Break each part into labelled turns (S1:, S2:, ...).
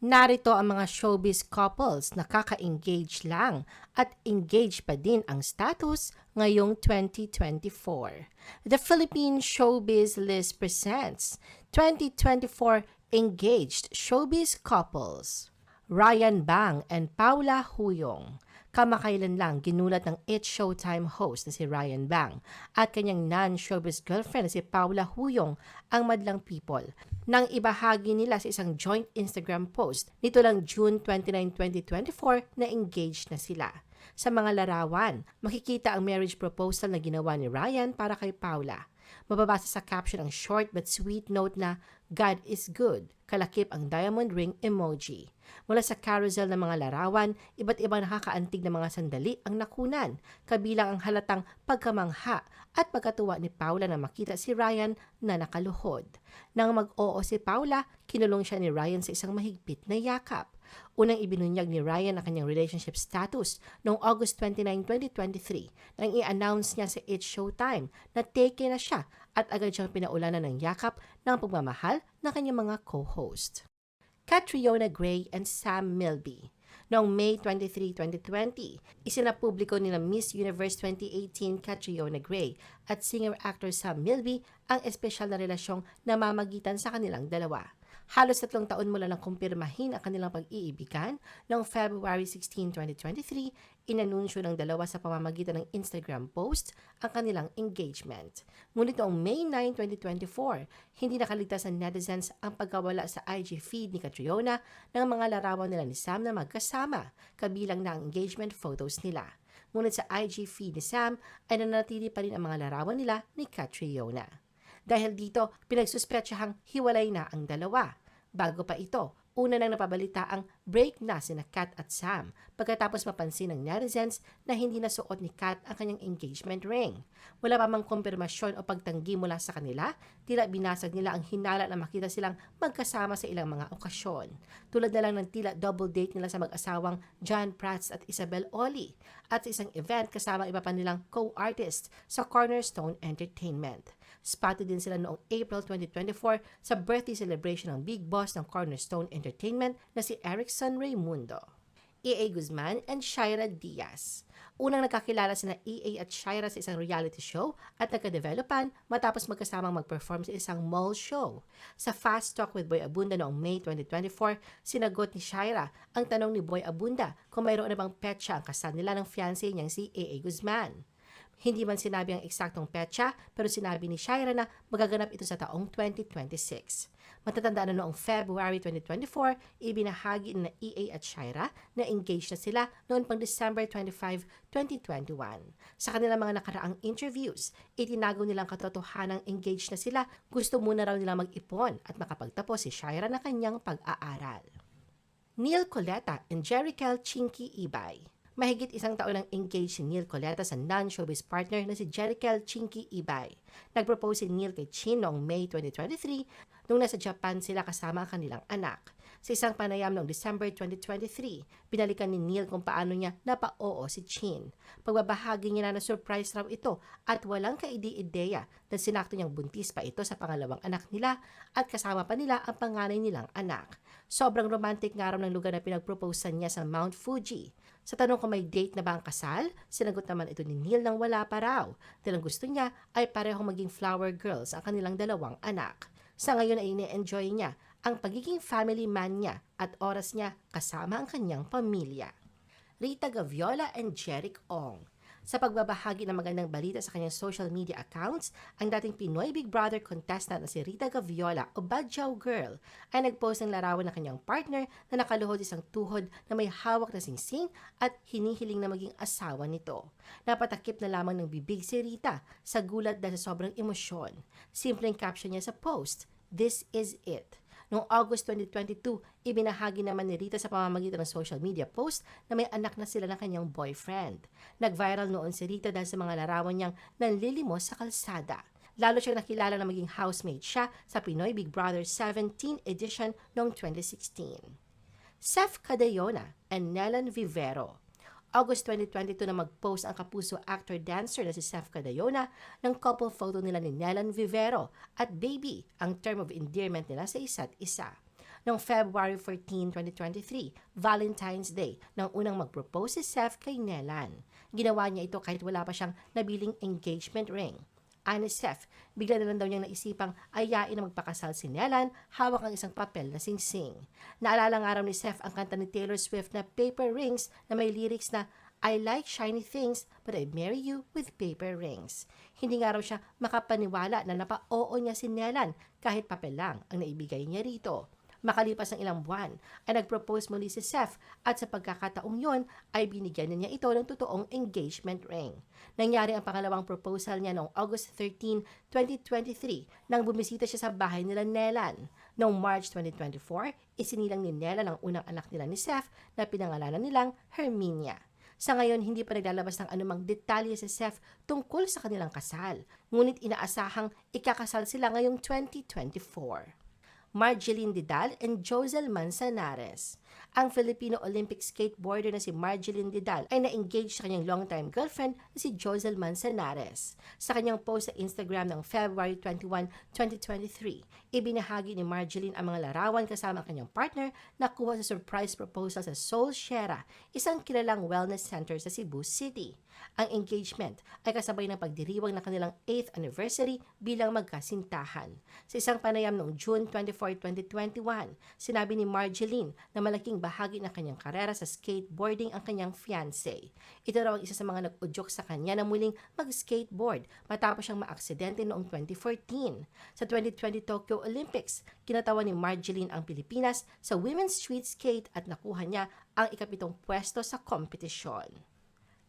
S1: Narito ang mga showbiz couples na kaka-engage lang at engage pa din ang status ngayong 2024. The Philippine Showbiz List presents 2024 Engaged Showbiz Couples. Ryan Bang and Paula Huyong. Kamakailan lang ginulat ng It's Showtime host na si Ryan Bang at kanyang non-showbiz girlfriend na si Paula Huyong ang madlang people nang ibahagi nila sa isang joint Instagram post nito lang June 29, 2024 na engaged na sila. Sa mga larawan, makikita ang marriage proposal na ginawa ni Ryan para kay Paula. Mababasa sa caption ang short but sweet note na God is good, kalakip ang diamond ring emoji. Mula sa carousel ng mga larawan, iba't ibang nakakaantig na mga sandali ang nakunan, kabilang ang halatang pagkamangha at pagkatuwa ni Paula na makita si Ryan na nakaluhod. Nang mag-oo si Paula, kinulong siya ni Ryan sa isang mahigpit na yakap. Unang ibinunyag ni Ryan ang kanyang relationship status noong August 29, 2023 nang i-announce niya sa It's Showtime na taken na siya at agad siyang pinaulanan ng yakap ng pagmamahal ng kanyang mga co-host. Catriona Gray and Sam Milby. Noong May 23, 2020, isinapubliko ni na Miss Universe 2018 Catriona Gray at singer-actor Sam Milby ang espesyal na relasyong namamagitan sa kanilang dalawa. Halos tatlong taon mula nang kumpirmahin ang kanilang pag-iibigan, noong February 16, 2023, inanunsyo ng dalawa sa pamamagitan ng Instagram post ang kanilang engagement. Ngunit noong May 9, 2024, hindi nakaligtas ng netizens ang pagkawala sa IG feed ni Catriona ng mga larawan nila ni Sam na magkasama, kabilang na ang engagement photos nila. Ngunit sa IG feed ni Sam ay nanatili pa rin ang mga larawan nila ni Catriona. Dahil dito, pinagsuspetsahang hiwalay na ang dalawa. Bago pa ito, una nang napabalita ang break na sina Kat at Sam pagkatapos mapansin ng netizens na hindi nasuot ni Kat ang kanyang engagement ring. Wala pa mang kumpirmasyon o pagtanggi mula sa kanila, tila binasag nila ang hinala na makita silang magkasama sa ilang mga okasyon. Tulad na lang ng tila double date nila sa mag-asawang John Prats at Isabel Oli at sa isang event kasama iba pa nilang co-artist sa Cornerstone Entertainment. Spotted din sila noong April 2024 sa birthday celebration ng big boss ng Cornerstone Entertainment na si Erickson Raimundo. E.A. Guzman and Shaira Diaz. Unang nakakilala sina E.A. at Shaira sa isang reality show at nagka-developan matapos magkasamang mag-perform sa isang mall show. Sa Fast Talk with Boy Abunda noong May 2024, sinagot ni Shaira ang tanong ni Boy Abunda kung mayroon na bang petsa ang kasal nila ng fiancé niyang si A.A. Guzman. Hindi man sinabi ang eksaktong petsa, pero sinabi ni Shaira na magaganap ito sa taong 2026. Matatandaan na noong February 2024, ibinahagi na EA at Shaira na engaged na sila noon pang December 25, 2021. Sa kanilang mga nakaraang interviews, itinago nilang katotohanang engaged na sila. Gusto muna raw nila mag-ipon at makapagtapos si Shaira na kanyang pag-aaral. Neil Coletta and Jerical Chinky Ibay Mahigit isang taon nang engaged si Neil Coleta sa non-showbiz partner na si Jerical Chinky Ibay. Nagpropose si Neil kay Chin noong May 2023 nung nasa Japan sila kasama ang kanilang anak. Sa isang panayam noong December 2023, binalikan ni Neil kung paano niya napa-oo si Chin. Pagbabahagi niya na na-surprise raw ito at walang kaide-ideya dahil sinakto niyang buntis pa ito sa pangalawang anak nila at kasama pa nila ang panganay nilang anak. Sobrang romantic nga raw ng lugar na pinagproposean niya sa Mount Fuji. Sa tanong kung may date na ba ang kasal, sinagot naman ito ni Neil nang wala pa raw. Dahil gusto niya ay parehong maging flower girls ang kanilang dalawang anak. Sa ngayon ay ine-enjoy niya ang pagiging family man niya at oras niya kasama ang kanyang pamilya. Rita Gaviola and Jeric Ong sa pagbabahagi ng magandang balita sa kanyang social media accounts, ang dating Pinoy Big Brother contestant na si Rita Gaviola o Badjaw Girl ay nagpost ng larawan ng kanyang partner na nakaluhod isang tuhod na may hawak na singsing at hinihiling na maging asawa nito. Napatakip na lamang ng bibig si Rita sa gulat dahil sa sobrang emosyon. Simpleng caption niya sa post, This is it. Noong August 2022, ibinahagi naman ni Rita sa pamamagitan ng social media post na may anak na sila ng kanyang boyfriend. Nag-viral noon si Rita dahil sa mga larawan niyang nanlilimos sa kalsada. Lalo siyang nakilala na maging housemate siya sa Pinoy Big Brother 17 edition noong 2016. Seth Cadayona and Nelan Vivero August 2022 na mag-post ang kapuso actor-dancer na si Seth Cadayona ng couple photo nila ni Nelan Vivero at Baby, ang term of endearment nila sa isa't isa. noong February 14, 2023, Valentine's Day, nang unang mag-propose si Seth kay Nelan. Ginawa niya ito kahit wala pa siyang nabiling engagement ring. Ani Seth, bigla na lang daw niyang naisipang ayain na magpakasal si Nelan hawak ang isang papel na singsing. Naalala nga raw ni Seth ang kanta ni Taylor Swift na Paper Rings na may lyrics na I like shiny things, but I'd marry you with paper rings. Hindi nga raw siya makapaniwala na napa-oo niya si Nelan kahit papel lang ang naibigay niya rito. Makalipas ng ilang buwan, ay nag-propose muli si Seth at sa pagkakataong yon ay binigyan niya ito ng totoong engagement ring. Nangyari ang pangalawang proposal niya noong August 13, 2023 nang bumisita siya sa bahay nila Nelan. Noong March 2024, isinilang ni Nelan ang unang anak nila ni Seth na pinangalanan nilang Herminia. Sa ngayon, hindi pa naglalabas ng anumang detalye si Seth tungkol sa kanilang kasal. Ngunit inaasahang ikakasal sila ngayong 2024. Marjeline Didal and Josel Manzanares. Ang Filipino Olympic skateboarder na si Marjeline Didal ay na-engage sa kanyang longtime girlfriend na si Josel Manzanares. Sa kanyang post sa Instagram ng February 21, 2023, ibinahagi ni Marjeline ang mga larawan kasama ang kanyang partner na kuha sa surprise proposal sa Soul Shera, isang kilalang wellness center sa Cebu City. Ang engagement ay kasabay ng pagdiriwang ng kanilang 8th anniversary bilang magkasintahan. Sa isang panayam noong June 24, 2021, sinabi ni Marjeline na malaking bahagi ng kanyang karera sa skateboarding ang kanyang fiancé. Ito raw ang isa sa mga nag-udyok sa kanya na muling mag-skateboard matapos siyang maaksidente noong 2014. Sa 2020 Tokyo Olympics, kinatawan ni Marjeline ang Pilipinas sa women's street skate at nakuha niya ang ikapitong pwesto sa kompetisyon.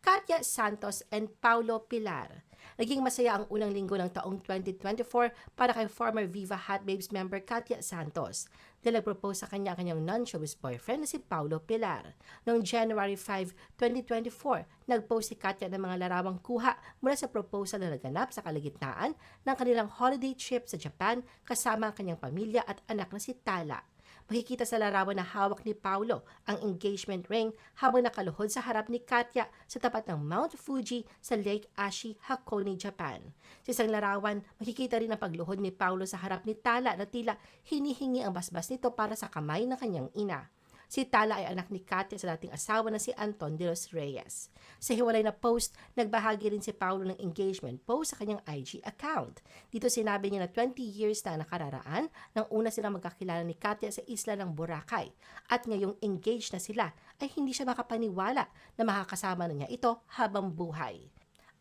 S1: Katya Santos and Paulo Pilar. Naging masaya ang unang linggo ng taong 2024 para kay former Viva Hot Babes member Katya Santos dahil nag-propose sa kanya ang kanyang non-showbiz boyfriend na si Paulo Pilar. Noong January 5, 2024, nag-post si Katya ng mga larawang kuha mula sa proposal na naganap sa kalagitnaan ng kanilang holiday trip sa Japan kasama ang kanyang pamilya at anak na si Tala. Makikita sa larawan na hawak ni Paulo ang engagement ring habang nakaluhod sa harap ni Katya sa tapat ng Mount Fuji sa Lake Ashi, Hakone, Japan. Sa isang larawan, makikita rin ang pagluhod ni Paulo sa harap ni Tala na tila hinihingi ang basbas nito para sa kamay ng kanyang ina. Si Tala ay anak ni Katya sa dating asawa na si Anton de los Reyes. Sa hiwalay na post, nagbahagi rin si Paulo ng engagement post sa kanyang IG account. Dito sinabi niya na 20 years na nakararaan nang una silang magkakilala ni Katya sa isla ng Boracay. At ngayong engaged na sila ay hindi siya makapaniwala na makakasama na niya ito habang buhay.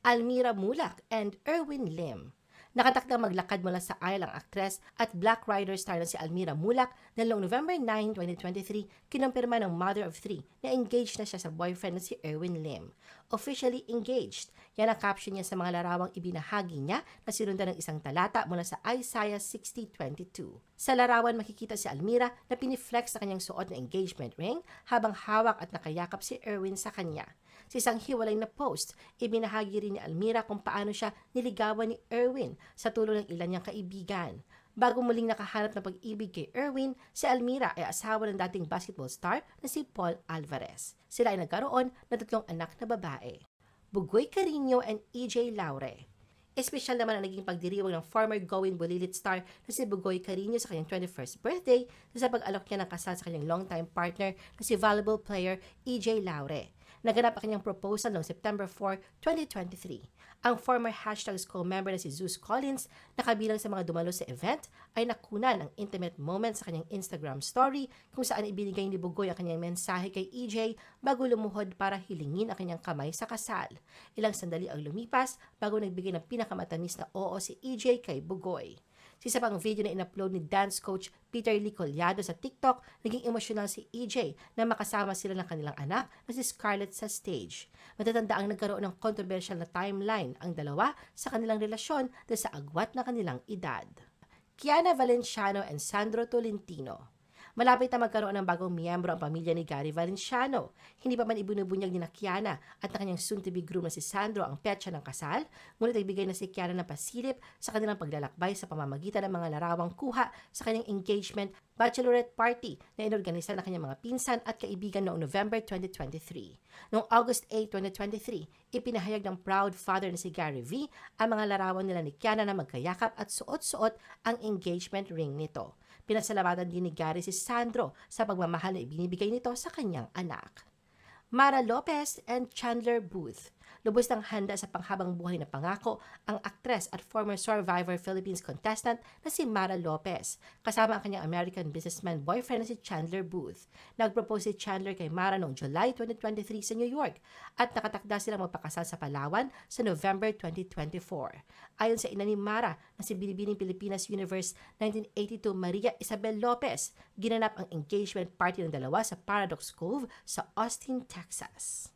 S1: Almira Mulak and Erwin Lim Nakatakdang maglakad mula sa Isle ang aktres at Black Rider star na si Almira Mulak na noong November 9, 2023, kinumpirma ng mother of three na engaged na siya sa boyfriend na si Erwin Lim. Officially engaged. Yan ang caption niya sa mga larawang ibinahagi niya na sinundan ng isang talata mula sa Isaiah 60.22. Sa larawan makikita si Almira na piniflex sa kanyang suot na engagement ring habang hawak at nakayakap si Erwin sa kanya. Sa isang hiwalay na post, ibinahagi rin ni Almira kung paano siya niligawan ni Erwin sa tulong ng ilan niyang kaibigan. Bago muling nakahanap ng pag-ibig kay Erwin, si Almira ay asawa ng dating basketball star na si Paul Alvarez. Sila ay nagkaroon ng tatlong anak na babae. Bugoy Carino and EJ Laure. Espesyal naman ang naging pagdiriwang ng former Going Bulilit star na si Bugoy Carino sa kanyang 21st birthday sa pag-alok niya ng kasal sa kanyang longtime partner na si volleyball player EJ Laure. Naganap ang kanyang proposal noong September 4, 2023. Ang former hashtags co-member na si Zeus Collins na kabilang sa mga dumalo sa event ay nakunan ng intimate moment sa kanyang Instagram story kung saan ibinigay ni Bugoy ang kanyang mensahe kay EJ bago lumuhod para hilingin ang kanyang kamay sa kasal. Ilang sandali ang lumipas bago nagbigay ng pinakamatamis na oo si EJ kay Bugoy. Sa isa pang video na in-upload ni dance coach Peter Lee Collado sa TikTok, naging emosyonal si EJ na makasama sila ng kanilang anak na si Scarlett sa stage. Matatanda ang nagkaroon ng controversial na timeline ang dalawa sa kanilang relasyon dahil sa agwat na kanilang edad. Kiana Valenciano and Sandro Tolentino Malapit na magkaroon ng bagong miyembro ang pamilya ni Gary Valenciano. Hindi pa man ibinubunyag ni Kiana at ang kanyang soon-to-be groom na si Sandro ang petsa ng kasal, ngunit nagbigay na si Kiana ng pasilip sa kanilang paglalakbay sa pamamagitan ng mga larawang kuha sa kanyang engagement bachelorette party na inorganisa ng kanyang mga pinsan at kaibigan noong November 2023. Noong August 8, 2023, ipinahayag ng proud father na si Gary V ang mga larawan nila ni Kiana na magkayakap at suot-suot ang engagement ring nito. Pinasalamatan din ni Gary si Sandro sa pagmamahal na ibinibigay nito sa kanyang anak. Mara Lopez and Chandler Booth. Lubos ng handa sa panghabang buhay na pangako ang aktres at former Survivor Philippines contestant na si Mara Lopez, kasama ang kanyang American businessman boyfriend na si Chandler Booth. Nagpropose si Chandler kay Mara noong July 2023 sa New York at nakatakda silang magpakasal sa Palawan sa November 2024. Ayon sa ina ni Mara na si Binibining Pilipinas Universe 1982 Maria Isabel Lopez, ginanap ang engagement party ng dalawa sa Paradox Cove sa Austin, Texas.